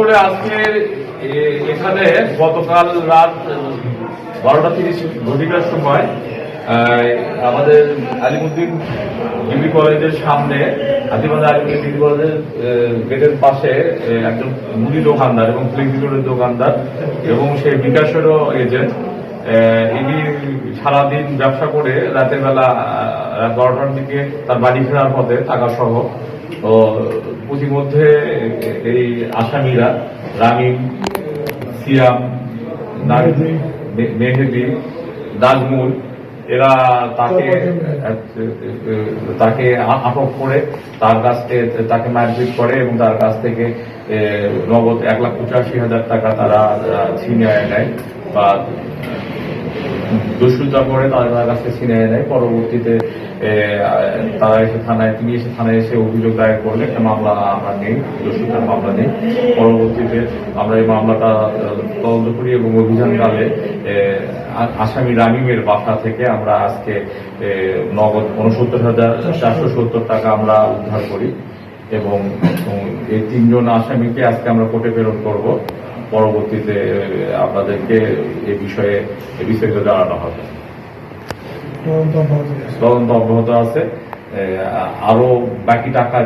করে আজকে এখানে গতকাল রাত বারোটা তিরিশ ঘটিকার সময় আমাদের আলিমুদ্দিন ডিগ্রি কলেজের সামনে আদিবাদ আলিমুদ্দিন ডিগ্রি কলেজের গেটের পাশে একজন মুদি দোকানদার এবং ফ্লেক্সিলোরের দোকানদার এবং সেই বিকাশেরও এজেন্ট ইনি সারাদিন ব্যবসা করে রাতের বেলা বারোটার দিকে তার বাড়ি ফেরার পথে টাকা সহ তো প্রতিমধ্যে এই আসামিরা রামিম সিয়াম মেহেদি। নাজমুল এরা তাকে তাকে আটক করে তার কাছ থেকে তাকে মারপিট করে এবং তার কাছ থেকে নগদ এক লাখ পঁচাশি হাজার টাকা তারা ছিনিয়ে নেয় বা দুশ্চিন্তা করে তাদের কাছে ছিনিয়ে নেয় পরবর্তীতে তারা এসে থানায়, তিনি এসে থানায় এসে অভিযোগ দায়ের করলে একটা মামলা আমরা নেই, দুশ্চিন্তার মামলা নেই। পরবর্তীতে আমরা এই মামলাটা তদন্ত করি এবং অভিযানকালে আসামি রামিমের বাসা থেকে আমরা আজকে নগদ উনসত্তর হাজার চারশো সত্তর টাকা আমরা উদ্ধার করি। এবং এই তিনজন আসামিকে আজকে আমরা কোর্টে প্রেরণ করব। পরবর্তীতে আপনাদেরকে এ বিষয়ে বিস্তারিত জানানো হবে। তদন্ত অব্যাহত আছে। আরও বাকি টাকা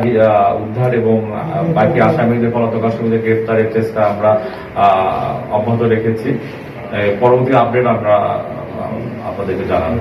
উদ্ধার এবং বাকি আসামিদের পলাতক আসামিদের গ্রেফতারের চেষ্টা আমরা আহ, অব্যাহত রেখেছি। পরবর্তী আপডেট আমরা আপনাদেরকে জানাব।